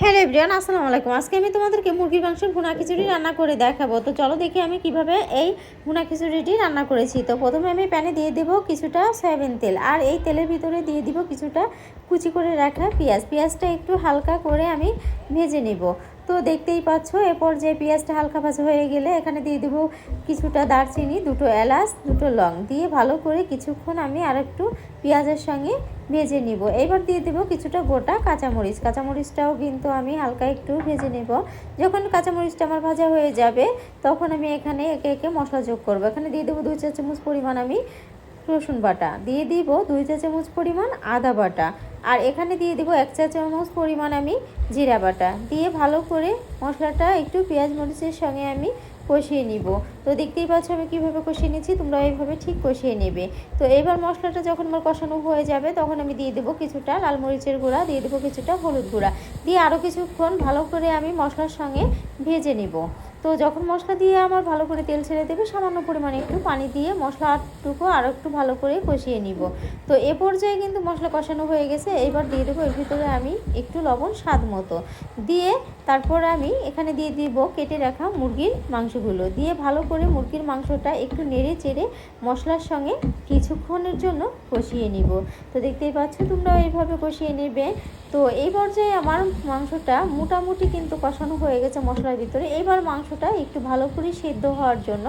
Hello everyone, আসসালামু আলাইকুম। আজকে আমি তোমাদেরকে মুরগির মাংসের ভুনা খিচুড়ি রান্না করে দেখাবো। তো চলো দেখি আমি কীভাবে এই ভুনা খিচুড়িটি রান্না করেছি। তো প্রথমে আমি প্যানে দিয়ে দেব কিছুটা সয়াবিন তেল আর এই তেলের ভিতরে দিয়ে দিব কিছুটা কুচি করে রাখা পেঁয়াজ। পেঁয়াজটা একটু হালকা করে আমি ভেজে নেব। তো দেখতেই পাচ্ছ, এরপর যে পেঁয়াজটা হালকা ভাজা হয়ে গেলে এখানে দিয়ে দেবো কিছুটা দারচিনি, দুটো এলাচ, দুটো লং দিয়ে ভালো করে কিছুক্ষণ আমি আর একটু পেঁয়াজের সঙ্গে ভেজে নিব। এবার দিয়ে দেবো কিছুটা গোটা কাঁচামরিচ। কাঁচামরিচটাও কিন্তু আমি হালকা একটু ভেজে নেব। যখন কাঁচামরিচটা আমার ভাজা হয়ে যাবে, তখন আমি এখানে একে একে মশলা যোগ করব। এখানে দিয়ে দেবো দুই চা চামচ পরিমাণ আমি রসুন বাটা। দিয়ে দিব দুই চা চামচ পরিমাণ আদা বাটা। আর এখানে দিয়ে দিব এক চা চামচ পরিমাণ আমি জিরা বাটা। দিয়ে ভালো করে মশলাটা একটু পেঁয়াজ মরিচের সঙ্গে আমি কষিয়ে নিব। তো দেখতেই পাচ্ছ আমি কীভাবে কষিয়ে নিচ্ছি তোমরা এইভাবে ঠিক কষিয়ে নেবে। তো এবার মশলাটা যখন আমার কষানো হয়ে যাবে, তখন আমি দিয়ে দেবো কিছুটা লাল মরিচের গুঁড়া, দিয়ে দেবো কিছুটা হলুদ গুঁড়া। দিয়ে আরও কিছুক্ষণ ভালো করে আমি মশলার সঙ্গে ভেজে নিব। তো যখন মশলা দিয়ে আমার ভালো করে তেল ছেড়ে দেবে, সামান্য পরিমাণে একটু পানি দিয়ে মশলাটুকু আরও একটু ভালো করে কষিয়ে নিব। তো এ পর্যায়ে কিন্তু মশলা কষানো হয়ে গেছে। এবার দিয়ে দেবো এর ভিতরে আমি একটু লবণ স্বাদ মতো। দিয়ে তারপর আমি এখানে দিয়ে দিব কেটে রাখা মুরগির মাংসগুলো। দিয়ে ভালো করে মুরগির মাংসটা একটু নেড়ে চেড়ে মশলার সঙ্গে কিছুক্ষণের জন্য কষিয়ে নিব। তো দেখতেই পাচ্ছ তোমরাও এইভাবে কষিয়ে নেবে। তো এই পর্যায়ে আমার মাংসটা মোটামুটি কিন্তু কষানো হয়ে গেছে মশলার ভিতরে। এবার মাংসটা একটু ভালো করে সেদ্ধ হওয়ার জন্য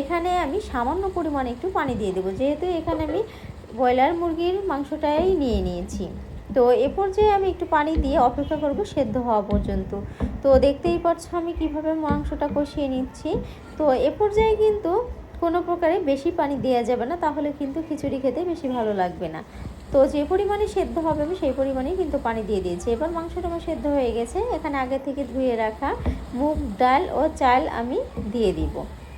এখানে আমি সামান্য পরিমাণে একটু পানি দিয়ে দেবো। যেহেতু এখানে আমি ব্রয়লার মুরগির মাংসটাই নিয়ে নিয়েছি। তো এ পর্যায়ে আমি একটু পানি দিয়ে অপেক্ষা করব সেদ্ধ হওয়া পর্যন্ত। তো দেখতেই পাচ্ছ আমি কীভাবে মাংসটা কষিয়ে নিচ্ছি। তো এ পর্যায়ে কিন্তু কোনো প্রকারে বেশি পানি দেওয়া যাবে না, তাহলে কিন্তু খিচুড়ি খেতে বেশি ভালো লাগবে না। তো যে পরিমাণে সেদ্ধ হবে, আমি সেই পরিমাণেই কিন্তু পানি দিয়ে দিয়েছি। এবার মাংসটা আমার সেদ্ধ হয়ে গেছে। এখানে আগে থেকে ধুয়ে রাখা মুগ ডাল ও চাল আমি দিয়ে দিব।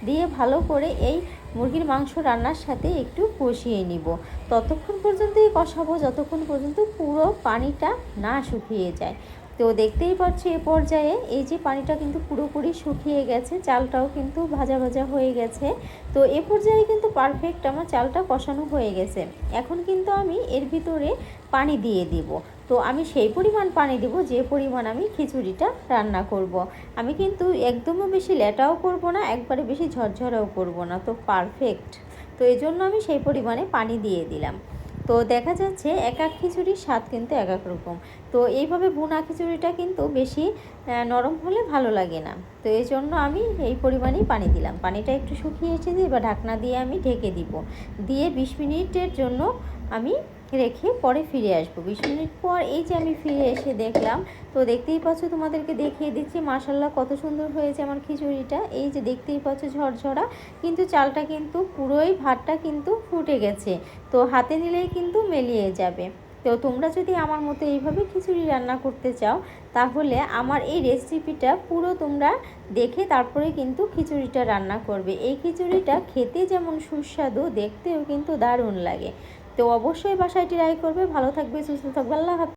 দিয়ে ভালো করে এই মুরগির মাংস রান্নার সাথে একটু কষিয়ে নিব। ততক্ষণ পর্যন্তই কষাবো, যতক্ষণ পর্যন্ত পুরো পানিটা না শুকিয়ে যায়। তো দেখতেই পাচ্ছি এ পর্যায়ে, এই যে পানিটা কিন্তু পুরোপুরি শুকিয়ে গেছে, চালটাও কিন্তু ভাজা ভাজা হয়ে গেছে। তো এ পর্যায়ে কিন্তু পারফেক্ট আমার চালটা কষানো হয়ে গেছে। এখন কিন্তু আমি এর ভিতরে পানি দিয়ে দিব। তো আমি সেই পরিমাণ পানি দেব, যে পরিমাণ আমি খিচুড়িটা রান্না করব। আমি কিন্তু একদমও বেশি লেটাও করব না, একবারে বেশি ঝরঝরাও করব না, তো পারফেক্ট তো এই জন্য আমি সেই পরিমাণে পানি দিয়ে দিলাম। তো দেখা যাচ্ছে এক এক খিচুড়ির স্বাদ কিন্তু এক এক রকম। তো এইভাবে বোনা খিচুড়িটা কিন্তু বেশি নরম হলে ভালো লাগে না। তো এই জন্য আমি এই পরিমাণেই পানি দিলাম। পানিটা একটু শুকিয়ে এসেছে, এবার ঢাকনা দিয়ে আমি ঢেকে দিব। দিয়ে বিশ মিনিটের জন্য আমি রেখে পরে ফিরে আসব। বিশ মিনিট পর এই যে আমি ফিরে এসে দেখলাম, তো দেখতেই পাচ্ছ তোমাদেরকে দেখিয়ে দিচ্ছি মাসাল্লাহ কত সুন্দর হয়েছে আমার খিচুড়িটা। এই যে দেখতেই পাচ্ছ ঝরঝরা, কিন্তু চালটা কিন্তু পুরোই ভাতটা কিন্তু ফুটে গেছে, তো হাতে নিলেই কিন্তু মেলিয়ে যাবে। তো তোমরা যদি আমার মতো এইভাবে খিচুড়ি রান্না করতে চাও, তাহলে আমার এই রেসিপিটা পুরো তোমরা দেখে তারপরে কিন্তু খিচুড়িটা রান্না করবে। এই খিচুড়িটা খেতে যেমন সুস্বাদু, দেখতেও কিন্তু দারুণ লাগে। তো অবশ্যই বাসায় ট্রাই করবে। ভালো থাকবে সুস্থ থাকবে। আল্লাহ